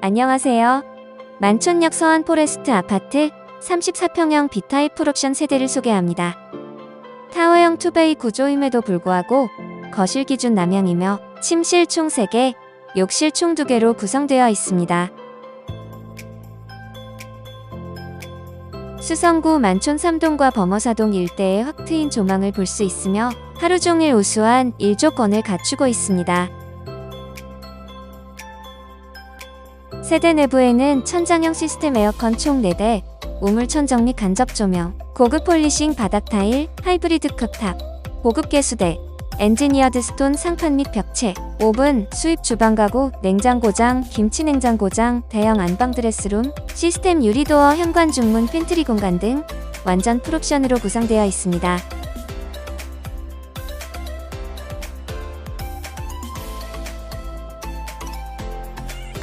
안녕하세요. 만촌역 서안 포레스트 아파트 34평형 B타입 풀옵션 세대를 소개합니다. 타워형 투베이 구조임에도 불구하고 거실 기준 남향이며 침실 총 3개, 욕실 총 2개로 구성되어 있습니다. 수성구 만촌 3동과 범어사동 일대의 확 트인 조망을 볼 수 있으며 하루 종일 우수한 일조권을 갖추고 있습니다. 세대 내부에는 천장형 시스템 에어컨 총 4대, 우물천정 및 간접 조명, 고급 폴리싱 바닥 타일, 하이브리드 컵탑, 고급 개수대, 엔지니어드 스톤 상판 및 벽체, 오븐, 수입 주방 가구, 냉장고장, 김치 냉장고장, 대형 안방 드레스룸, 시스템 유리도어 현관 중문 팬트리 공간 등 완전 풀옵션으로 구성되어 있습니다.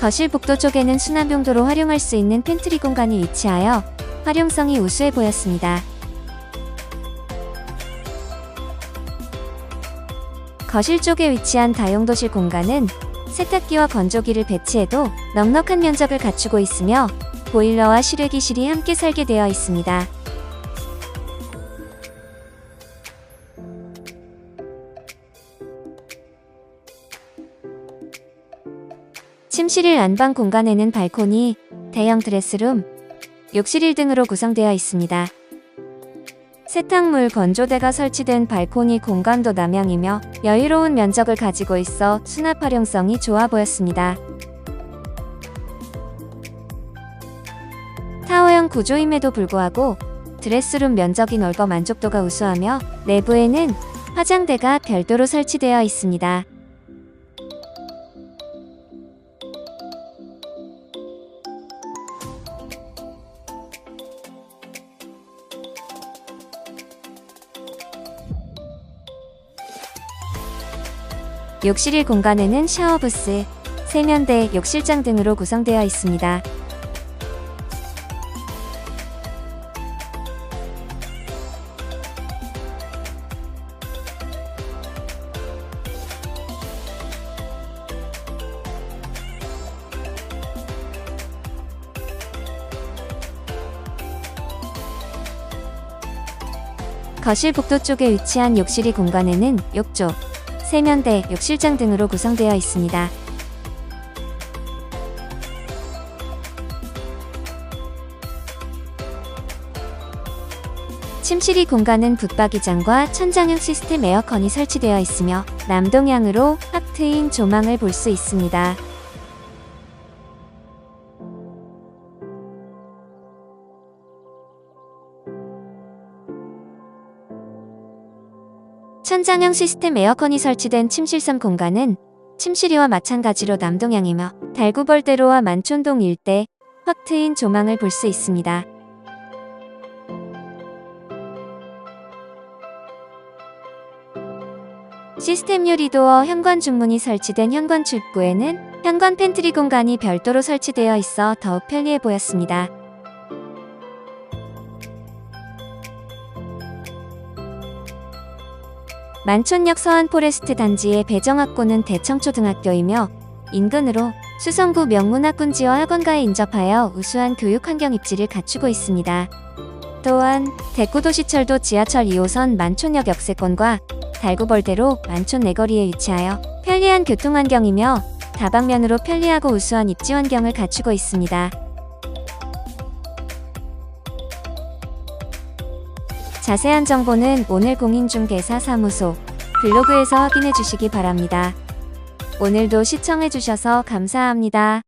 거실 복도 쪽에는 수납 용도로 활용할 수 있는 팬트리 공간이 위치하여 활용성이 우수해 보였습니다. 거실 쪽에 위치한 다용도실 공간은 세탁기와 건조기를 배치해도 넉넉한 면적을 갖추고 있으며 보일러와 실외기실이 함께 살게 되어 있습니다. 침실 1 안방 공간에는 발코니, 대형 드레스룸, 욕실 1등으로 구성되어 있습니다. 세탁물 건조대가 설치된 발코니 공간도 남향이며 여유로운 면적을 가지고 있어 수납 활용성이 좋아 보였습니다. 타워형 구조임에도 불구하고 드레스룸 면적이 넓어 만족도가 우수하며 내부에는 화장대가 별도로 설치되어 있습니다. 욕실 1 공간에는 샤워 부스, 세면대, 욕실장 등으로 구성되어 있습니다. 거실 복도 쪽에 위치한 욕실 2 공간에는 욕조, 세면대, 욕실장 등으로 구성되어 있습니다. 침실 2 공간은 붙박이장과 천장형 시스템 에어컨이 설치되어 있으며 남동향으로 확 트인 조망을 볼 수 있습니다. 천장형 시스템 에어컨이 설치된 침실 3 공간은 침실이와 마찬가지로 남동향이며 달구벌대로와 만촌동 일대 확 트인 조망을 볼 수 있습니다. 시스템 유리도어 현관 중문이 설치된 현관 출입구에는 현관 팬트리 공간이 별도로 설치되어 있어 더욱 편리해 보였습니다. 만촌역 서안 포레스트 단지의 배정학고는 대청초등학교이며 인근으로 수성구 명문학군지와 학원가에 인접하여 우수한 교육 환경 입지를 갖추고 있습니다. 또한 대구도시철도 지하철 2호선 만촌역 역세권과 달구벌대로 만촌 내거리에 위치하여 편리한 교통환경이며 다방면으로 편리하고 우수한 입지 환경을 갖추고 있습니다. 자세한 정보는 오늘 공인중개사 사무소 블로그에서 확인해 주시기 바랍니다. 오늘도 시청해 주셔서 감사합니다.